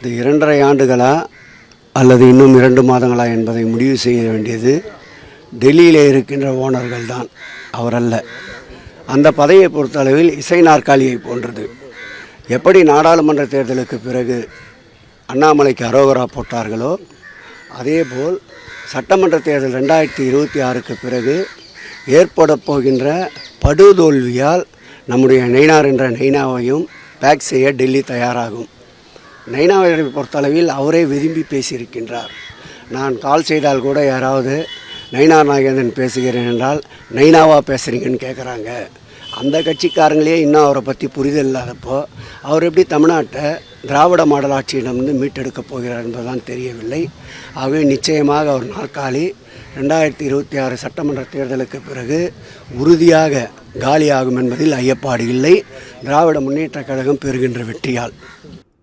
இந்த இரண்டரை ஆண்டுகளா அல்லது இன்னும் இரண்டு மாதங்களா என்பதை முடிவு செய்ய வேண்டியது டெல்லியில் இருக்கின்ற ஓனர்கள் தான் அவரல்ல. அந்த பதவியை பொறுத்தளவில் இசை நாற்காலியை போன்றது. எப்படி நாடாளுமன்ற தேர்தலுக்கு பிறகு அண்ணாமலைக்கு அரோகரா போட்டார்களோ அதேபோல் சட்டமன்ற தேர்தல் ரெண்டாயிரத்தி இருபத்தி ஆறுக்கு பிறகு ஏற்பட போகின்ற படுதோல்வியால் நம்முடைய நெய்னார் என்ற நெய்னாவையும் பேக் செய்ய டெல்லி தயாராகும். நைனாவை பொறுத்தளவில் அவரே விரும்பி பேசியிருக்கின்றார். நான் கால் செய்தால் கூட யாராவது நைனா நாகேந்திரன் பேசுகிறேன் என்றால் நைனாவா பேசுகிறீங்கன்னு கேட்குறாங்க அந்த கட்சிக்காரங்களே இன்னும் அவரை பற்றி புரிதல் இல்லாதப்போ அவர் எப்படி தமிழ்நாட்டை திராவிட மாடல் ஆட்சியிடமிருந்து மீட்டெடுக்கப் போகிறார் என்பதுதான் தெரியவில்லை. ஆகவே நிச்சயமாக அவர் நாற்காலி ரெண்டாயிரத்தி இருபத்தி ஆறு சட்டமன்ற தேர்தலுக்கு பிறகு உறுதியாக காலியாகும் என்பதில் ஐயப்பாடு இல்லை. திராவிட முன்னேற்றக் கழகம் பெறுகின்ற வெற்றியால்.